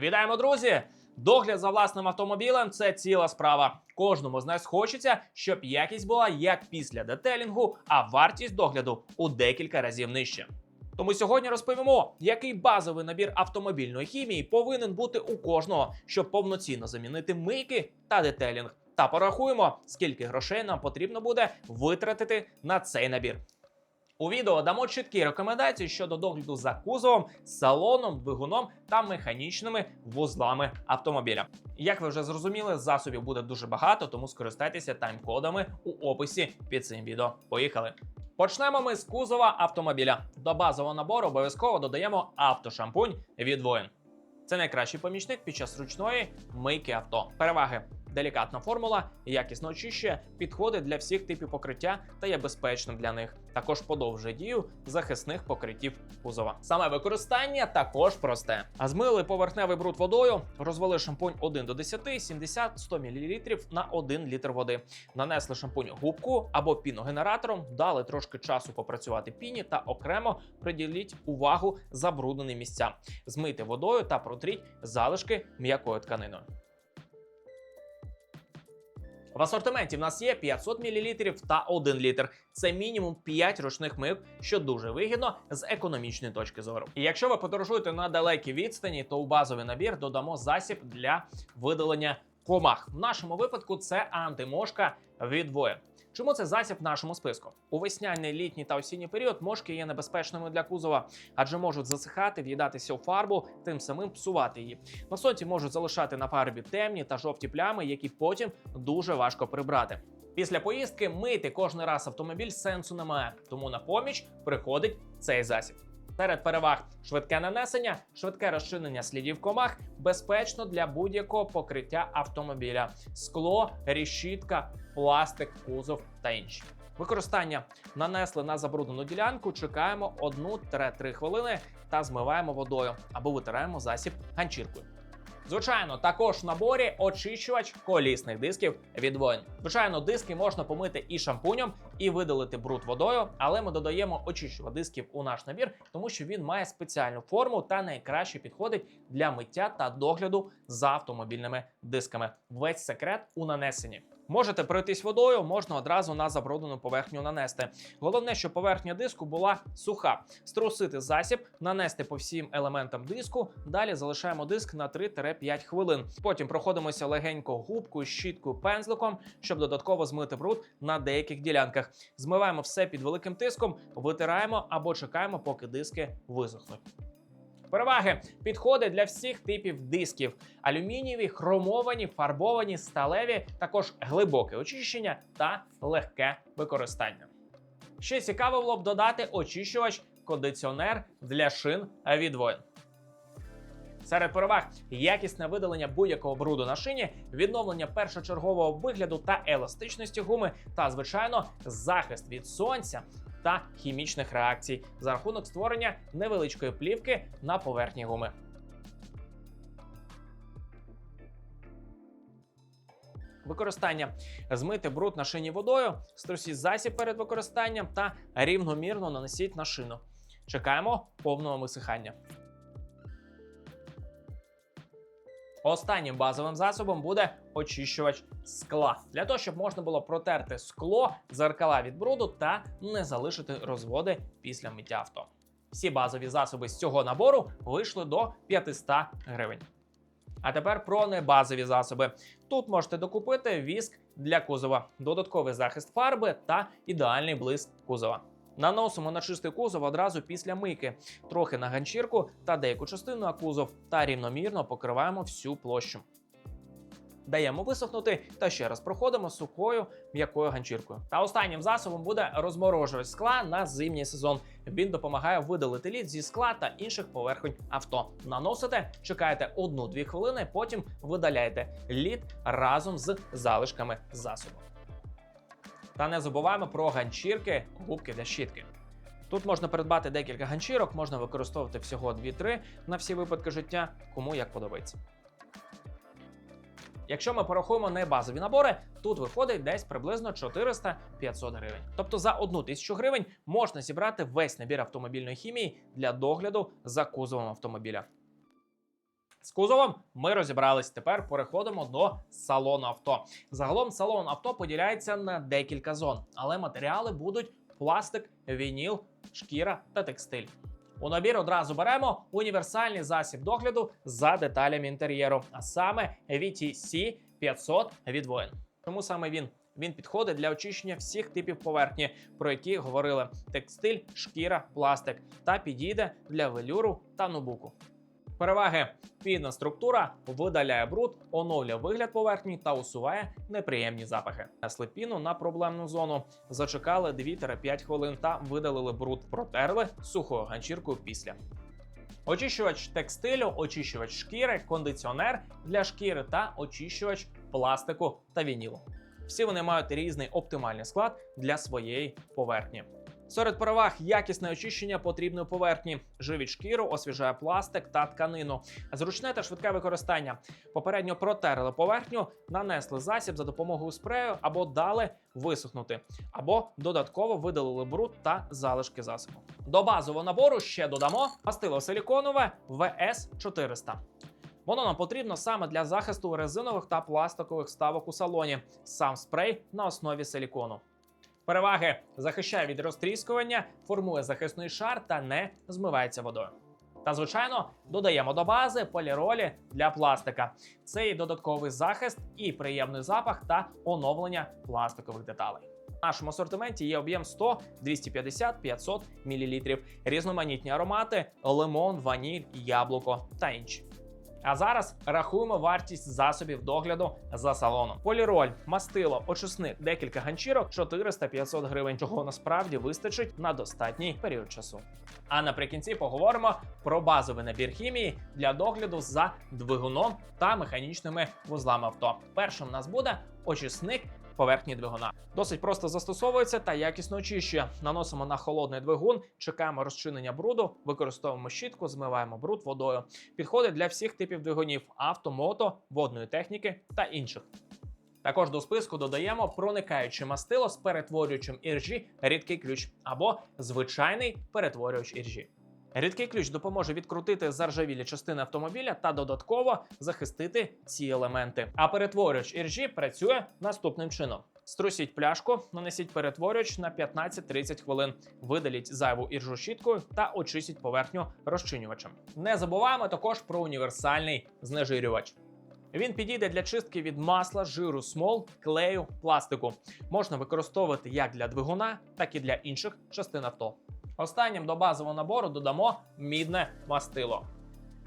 Вітаємо, друзі! Догляд за власним автомобілем це ціла справа. Кожному з нас хочеться, щоб якість була як після детелінгу, а вартість догляду у декілька разів нижче. Тому сьогодні розповімо, який базовий набір автомобільної хімії повинен бути у кожного, щоб повноцінно замінити мийки та детелінг. Та порахуємо, скільки грошей нам потрібно буде витратити на цей набір. У відео дамо чіткі рекомендації щодо догляду за кузовом, салоном, двигуном та механічними вузлами автомобіля. Як ви вже зрозуміли, засобів буде дуже багато, тому скористайтеся тайм-кодами у описі під цим відео. Поїхали! Почнемо ми з кузова автомобіля. До базового набору обов'язково додаємо автошампунь від воїн. Це найкращий помічник під час ручної мийки авто. Переваги. Делікатна формула, якісно очищує, підходить для всіх типів покриття та є безпечним для них. Також подовжує дію захисних покриттів кузова. Саме використання також просте. А змили поверхневий бруд водою, розвели шампунь 1 до 10, 70-100 мл на 1 літр води. Нанесли шампунь губку або піногенератором, дали трошки часу попрацювати піні та окремо приділіть увагу забруднені місця. Змийте водою та протріть залишки м'якою тканиною. В асортименті в нас є 500 мл та 1 літр. Це мінімум 5 ручних мив, що дуже вигідно з економічної точки зору. І якщо ви подорожуєте на далекій відстані, то у базовий набір додамо засіб для видалення комах. В нашому випадку це антимошка від Voe. Чому це засіб в нашому списку? У весняний, літній та осінній період мошки є небезпечними для кузова, адже можуть засихати, в'їдатися у фарбу, тим самим псувати її. На сонці можуть залишати на фарбі темні та жовті плями, які потім дуже важко прибрати. Після поїздки мити кожен раз автомобіль сенсу немає, тому на поміч приходить цей засіб. Серед переваг швидке нанесення, швидке розчинення слідів комах, безпечно для будь-якого покриття автомобіля, скло, рішітка, пластик, кузов та інші. Використання нанесли на забруднену ділянку, чекаємо 1-3 хвилини та змиваємо водою або витираємо засіб ганчіркою. Звичайно, також в наборі очищувач колісних дисків від воїн. Звичайно, диски можна помити і шампунем, і видалити бруд водою, але ми додаємо очищувач дисків у наш набір, тому що він має спеціальну форму та найкраще підходить для миття та догляду за автомобільними дисками. Весь секрет у нанесенні. Можете пройтись водою, можна одразу на забруднену поверхню нанести. Головне, щоб поверхня диску була суха. Струсити засіб, нанести по всім елементам диску. Далі залишаємо диск на 3-5 хвилин. Потім проходимося легенько губкою, щіткою, пензликом, щоб додатково змити бруд на деяких ділянках. Змиваємо все під великим тиском, витираємо або чекаємо, поки диски висохнуть. Переваги підходить для всіх типів дисків: алюмінієві, хромовані, фарбовані, сталеві, також глибоке очищення та легке використання. Ще цікаво було б додати очищувач кондиціонер для шин від воїн. Серед переваг якісне видалення будь-якого бруду на шині, відновлення першочергового вигляду та еластичності гуми, та, звичайно, захист від сонця та хімічних реакцій за рахунок створення невеличкої плівки на поверхні гуми. Використання змити бруд на шині водою, струсіть засіб перед використанням та рівномірно нанесіть на шину. Чекаємо повного висихання. Останнім базовим засобом буде очищувач скла для того, щоб можна було протерти скло, дзеркала від бруду та не залишити розводи після миття авто. Всі базові засоби з цього набору вийшли до 500 гривень. А тепер про небазові засоби. Тут можете докупити віск для кузова, додатковий захист фарби та ідеальний блиск кузова. Наносимо на чистий кузов одразу після мийки, трохи на ганчірку та деяку частину на кузов та рівномірно покриваємо всю площу. Даємо висохнути та ще раз проходимо сухою м'якою ганчіркою. Та останнім засобом буде розморожувач скла на зимній сезон. Він допомагає видалити лід зі скла та інших поверхонь авто. Наносите, чекаєте 1-2 хвилини, потім видаляєте лід разом з залишками засобу. Та не забуваємо про ганчірки, губки для щітки. Тут можна придбати декілька ганчірок, можна використовувати всього 2-3 на всі випадки життя, кому як подобається. Якщо ми порахуємо не базові набори, тут виходить десь приблизно 400-500 гривень. Тобто за одну тисячу гривень можна зібрати весь набір автомобільної хімії для догляду за кузовом автомобіля. З кузовом ми розібрались. Тепер переходимо до салону авто. Загалом салон авто поділяється на декілька зон, але матеріали будуть пластик, вініл, шкіра та текстиль. У набір одразу беремо універсальний засіб догляду за деталями інтер'єру, а саме VTC 500 від воїн. Чому саме він? Він підходить для очищення всіх типів поверхні, про які говорили: текстиль, шкіра, пластик, та підійде для велюру та нобуку. Переваги: підна структура видаляє бруд, оновлює вигляд поверхні та усуває неприємні запахи. Несли на проблемну зону, зачекали 2-5 хвилин та видалили бруд, протерли сухою ганчіркою після. Очищувач текстилю, очищувач шкіри, кондиціонер для шкіри та очищувач пластику та вінілу. Всі вони мають різний оптимальний склад для своєї поверхні. Серед переваг якісне очищення потрібної поверхні, живить шкіру, освіжає пластик та тканину. Зручне та швидке використання. Попередньо протерли поверхню, нанесли засіб за допомогою спрею або дали висохнути, або додатково видалили бруд та залишки засобу. До базового набору ще додамо мастило силіконове VS 400. Воно нам потрібно саме для захисту резинових та пластикових ставок у салоні. Сам спрей на основі силікону. Переваги захищає від розтріскування, формує захисний шар та не змивається водою. Та, звичайно, додаємо до бази поліролі для пластика. Це і додатковий захист, і приємний запах та оновлення пластикових деталей. В нашому асортименті є об'єм 100, 250, 500 мл, різноманітні аромати, лимон, ваніль, яблуко та інші. А зараз рахуємо вартість засобів догляду за салоном. Поліроль, мастило, очисник, декілька ганчірок 400-500 гривень, чого насправді вистачить на достатній період часу. А наприкінці поговоримо про базовий набір хімії для догляду за двигуном та механічними вузлами авто. Першим у нас буде очисник поверхні двигуна. Досить просто застосовується та якісно очищує. Наносимо на холодний двигун, чекаємо розчинення бруду, використовуємо щітку, змиваємо бруд водою. Підходить для всіх типів двигунів авто, мото, водної техніки та інших. Також до списку додаємо проникаюче мастило з перетворюючим іржі рідкий ключ або звичайний перетворювач іржі. Рідкий ключ допоможе відкрутити заржавілі частини автомобіля та додатково захистити ці елементи. А перетворювач іржі працює наступним чином: струсіть пляшку, нанесіть перетворювач на 15-30 хвилин, видаліть зайву іржу щіткою та очистіть поверхню розчинювачем. Не забуваємо також про універсальний знежирювач. Він підійде для чистки від масла, жиру, смол, клею, пластику. Можна використовувати як для двигуна, так і для інших частин авто. Останнім до базового набору додамо мідне мастило.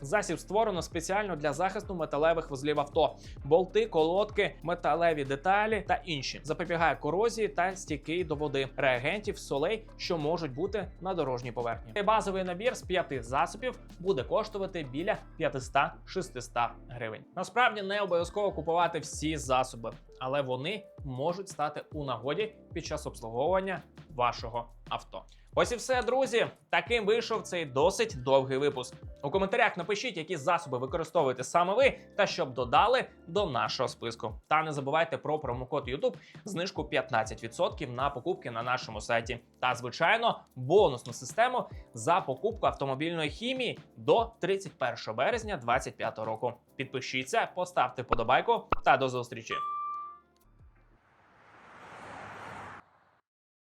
Засіб створено спеціально для захисту металевих вузлів авто, болти, колодки, металеві деталі та інші. Запобігає корозії та стійкий до води, реагентів, солей, що можуть бути на дорожній поверхні. Базовий набір з п'яти засобів буде коштувати біля 500-600 гривень. Насправді не обов'язково купувати всі засоби, але вони можуть стати у нагоді під час обслуговування вашого авто. Ось і все, друзі. Таким вийшов цей досить довгий випуск. У коментарях напишіть, які засоби використовуєте саме ви, та щоб додали до нашого списку. Та не забувайте про промокод YouTube, знижку 15% на покупки на нашому сайті. Та, звичайно, бонусну систему за покупку автомобільної хімії до 31 березня 2025 року. Підпишіться, поставте подобайку та до зустрічі.